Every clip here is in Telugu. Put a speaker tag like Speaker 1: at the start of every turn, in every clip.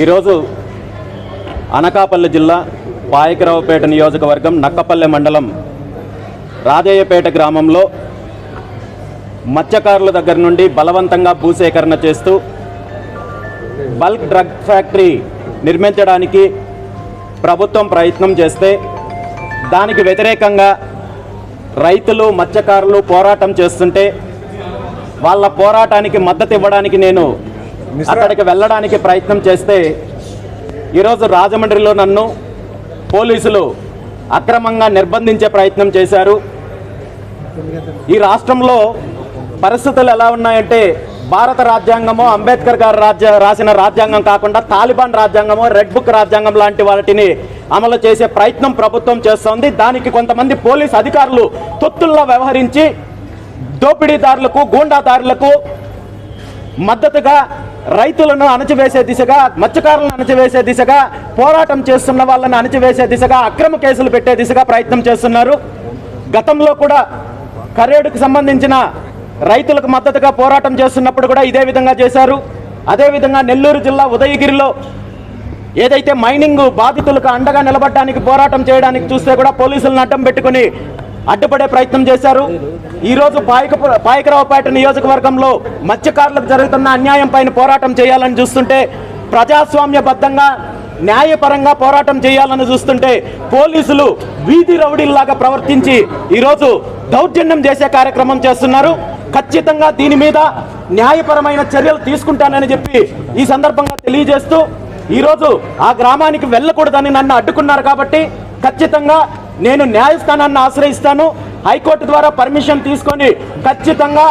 Speaker 1: ఈరోజు అనకాపల్లి జిల్లా పాయకరావుపేట నియోజకవర్గం నక్కపల్లె మండలం రాజయ్యపేట గ్రామంలో మత్స్యకారుల దగ్గర నుండి బలవంతంగా భూసేకరణ చేస్తూ బల్క్ డ్రగ్ ఫ్యాక్టరీ నిర్మించడానికి ప్రభుత్వం ప్రయత్నం చేస్తే దానికి వ్యతిరేకంగా రైతులు మత్స్యకారులు పోరాటం చేస్తుంటే వాళ్ళ పోరాటానికి మద్దతు ఇవ్వడానికి నేను అక్కడికి వెళ్ళడానికి ప్రయత్నం చేస్తే ఈరోజు రాజమండ్రిలో నన్ను పోలీసులు అక్రమంగా నిర్బంధించే ప్రయత్నం చేశారు. ఈ రాష్ట్రంలో పరిస్థితులు ఎలా ఉన్నాయంటే భారత రాజ్యాంగము అంబేద్కర్ గారు రాజ్య రాసిన రాజ్యాంగం కాకుండా తాలిబాన్ రాజ్యాంగము రెడ్ బుక్ రాజ్యాంగం లాంటి వాటిని అమలు చేసే ప్రయత్నం ప్రభుత్వం చేస్తోంది. దానికి కొంతమంది పోలీస్ అధికారులు తొత్తుల్లో వ్యవహరించి దోపిడీదారులకు గూండాదారులకు మద్దతుగా రైతులను అణచివేసే దిశగా మత్స్యకారులను అణచివేసే దిశగా పోరాటం చేస్తున్న వాళ్ళని అణచివేసే దిశగా అక్రమ కేసులు పెట్టే దిశగా ప్రయత్నం చేస్తున్నారు. గతంలో కూడా కరేడుకు సంబంధించిన రైతులకు మద్దతుగా పోరాటం చేస్తున్నప్పుడు కూడా ఇదే విధంగా చేశారు. అదేవిధంగా నెల్లూరు జిల్లా ఉదయగిరిలో ఏదైతే మైనింగ్ బాధితులకు అండగా నిలబడడానికి పోరాటం చేయడానికి చూస్తే కూడా పోలీసులను అడ్డం పెట్టుకుని అడ్డుపడే ప్రయత్నం చేశారు. ఈరోజు పాయక పాయకరావుపేట నియోజకవర్గంలో మత్స్యకారులకు జరుగుతున్న అన్యాయం పైన పోరాటం చేయాలని చూస్తుంటే ప్రజాస్వామ్యబద్ధంగా న్యాయపరంగా పోరాటం చేయాలని చూస్తుంటే పోలీసులు వీధి రౌడీల్లాగా ప్రవర్తించి ఈరోజు దౌర్జన్యం చేసే కార్యక్రమం చేస్తున్నారు. ఖచ్చితంగా దీని మీద న్యాయపరమైన చర్యలు తీసుకుంటానని చెప్పి ఈ సందర్భంగా తెలియజేస్తూ ఈరోజు ఆ గ్రామానికి వెళ్ళకూడదని నన్ను అడ్డుకున్నారు కాబట్టి ఖచ్చితంగా నేను న్యాయస్థానాన్ని ఆశ్రయిస్తాను. హైకోర్టు ద్వారా పర్మిషన్ తీసుకొని ఖచ్చితంగా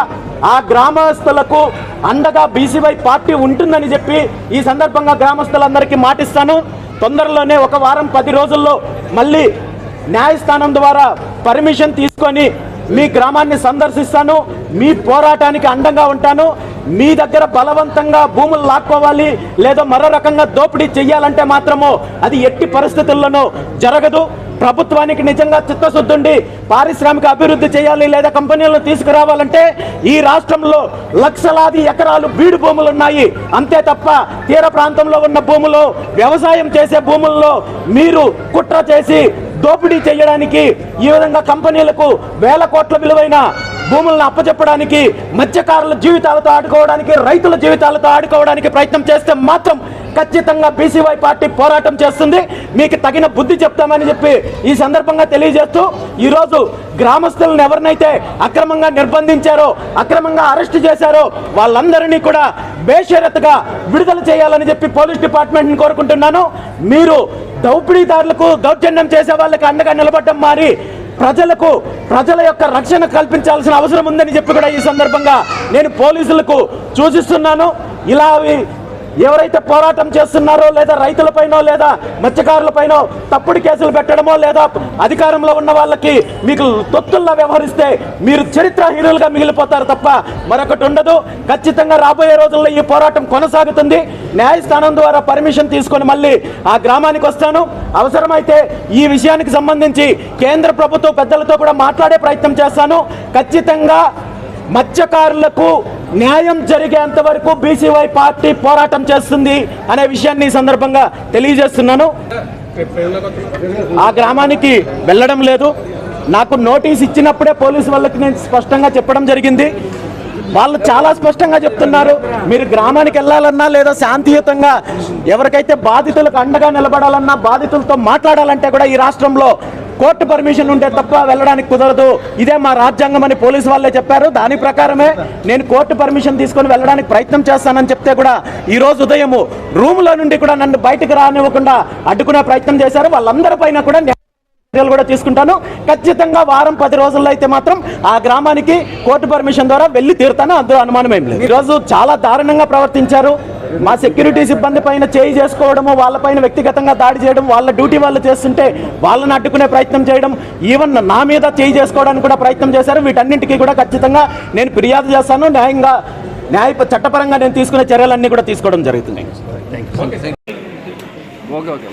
Speaker 1: ఆ గ్రామస్తులకు అండగా బీసీవై పార్టీ ఉంటుందని చెప్పి ఈ సందర్భంగా గ్రామస్తులందరికీ మాటిస్తాను. తొందరలోనే ఒక వారం పది రోజుల్లో మళ్ళీ న్యాయస్థానం ద్వారా పర్మిషన్ తీసుకొని మీ గ్రామాన్ని సందర్శిస్తాను. మీ పోరాటానికి అండంగా ఉంటాను. మీ దగ్గర బలవంతంగా భూములు లాక్కోవాలి లేదా మరో రకంగా దోపిడీ చెయ్యాలంటే మాత్రము అది ఎట్టి పరిస్థితుల్లోనూ జరగదు. ప్రభుత్వానికి నిజంగా చిత్తశుద్ధి ఉండి పారిశ్రామిక అభివృద్ధి చేయాలి లేదా కంపెనీలను తీసుకురావాలంటే ఈ రాష్ట్రంలో లక్షలాది ఎకరాలు బీడు భూములు ఉన్నాయి. అంతే తప్ప తీర ప్రాంతంలో ఉన్న భూములు వ్యవసాయం చేసే భూముల్లో మీరు కుట్ర చేసి దోపిడీ చేయడానికి ఈ విధంగా కంపెనీలకు వేల కోట్ల విలువైన భూములను అప్పచెప్పడానికి మత్స్యకారుల జీవితాలతో ఆడుకోవడానికి రైతుల జీవితాలతో ఆడుకోవడానికి ప్రయత్నం చేస్తే మాత్రం ఖచ్చితంగా బీసీవై పార్టీ పోరాటం చేస్తుంది. మీకు తగిన బుద్ధి చెప్తామని చెప్పి ఈ సందర్భంగా తెలియజేస్తూ ఈరోజు గ్రామస్తులను ఎవరినైతే అక్రమంగా నిర్బంధించారో అక్రమంగా అరెస్ట్ చేశారో వాళ్ళందరినీ కూడా బేషరత్గా విడుదల చేయాలని చెప్పి పోలీస్ డిపార్ట్మెంట్ని కోరుకుంటున్నాను. మీరు దౌపిడీదారులకు దౌర్జన్యం చేసే వాళ్ళకి అండగా నిలబడడం మారి ప్రజలకు ప్రజల యొక్క రక్షణ కల్పించాల్సిన అవసరం ఉందని చెప్పి కూడా ఈ సందర్భంగా నేను పోలీసులకు సూచిస్తున్నాను. ఇలా ఎవరైతే పోరాటం చేస్తున్నారో లేదా రైతులపైనో లేదా మత్స్యకారులపైనో తప్పుడు కేసులు పెట్టడమో లేదా అధికారంలో ఉన్న వాళ్ళకి మీకు తొత్తుల్లా వ్యవహరిస్తే మీరు చరిత్రహీనులుగా మిగిలిపోతారు తప్ప మరొకటి ఉండదు. ఖచ్చితంగా రాబోయే రోజుల్లో ఈ పోరాటం కొనసాగుతుంది. న్యాయస్థానం ద్వారా పర్మిషన్ తీసుకొని మళ్ళీ ఆ గ్రామానికి వస్తాను. అవసరమైతే ఈ విషయానికి సంబంధించి కేంద్ర ప్రభుత్వ పెద్దలతో కూడా మాట్లాడే ప్రయత్నం చేస్తాను. ఖచ్చితంగా మత్స్యకారులకు న్యాయం జరిగేంత వరకు బీసీవై పార్టీ పోరాటం చేస్తుంది అనే విషయాన్ని ఈ సందర్భంగా తెలియజేస్తున్నాను. ఆ గ్రామానికి వెళ్ళడం లేదు. నాకు నోటీస్ ఇచ్చినప్పుడే పోలీసు వాళ్ళకి నేను స్పష్టంగా చెప్పడం జరిగింది. వాళ్ళు చాలా స్పష్టంగా చెప్తున్నారు మీరు గ్రామానికి వెళ్ళాలన్నా లేదా శాంతియుతంగా ఎవరికైతే బాధితులకు అండగా నిలబడాలన్నా బాధితులతో మాట్లాడాలంటే కూడా ఈ రాష్ట్రంలో కోర్టు పర్మిషన్ ఉంటే తప్ప వెళ్ళడానికి కుదరదు. ఇదే మా రాజ్యాంగం అని పోలీసు వాళ్ళే చెప్పారు. దాని ప్రకారమే నేను కోర్టు పర్మిషన్ తీసుకొని వెళ్ళడానికి ప్రయత్నం చేస్తానని చెప్తే కూడా ఈ రోజు ఉదయము రూమ్లో నుండి కూడా నన్ను బయటకు రానివ్వకుండా అడ్డుకునే ప్రయత్నం చేశారు. వాళ్ళందరి పైన కూడా చర్యలు కూడా తీసుకుంటాను. ఖచ్చితంగా వారం పది రోజుల్లో అయితే మాత్రం ఆ గ్రామానికి కోర్టు పర్మిషన్ ద్వారా వెళ్ళి తీరుతాను. అందులో అనుమానం ఏం లేదు. ఈరోజు చాలా దారుణంగా ప్రవర్తించారు. మా సెక్యూరిటీ సిబ్బంది పైన చేయి చేసుకోవడము వాళ్ళపైన వ్యక్తిగతంగా దాడి చేయడం వాళ్ళ డ్యూటీ వాళ్ళు చేస్తుంటే వాళ్ళని అడ్డుకునే ప్రయత్నం చేయడం ఈవెన్ నా మీద చేయి చేసుకోవడానికి కూడా ప్రయత్నం చేశారు. వీటన్నింటికీ కూడా ఖచ్చితంగా నేను ఫిర్యాదు చేస్తాను. న్యాయంగా న్యాయ చట్టపరంగా నేను తీసుకునే చర్యలన్నీ కూడా తీసుకోవడం జరుగుతుంది
Speaker 2: ఓకే ఓకే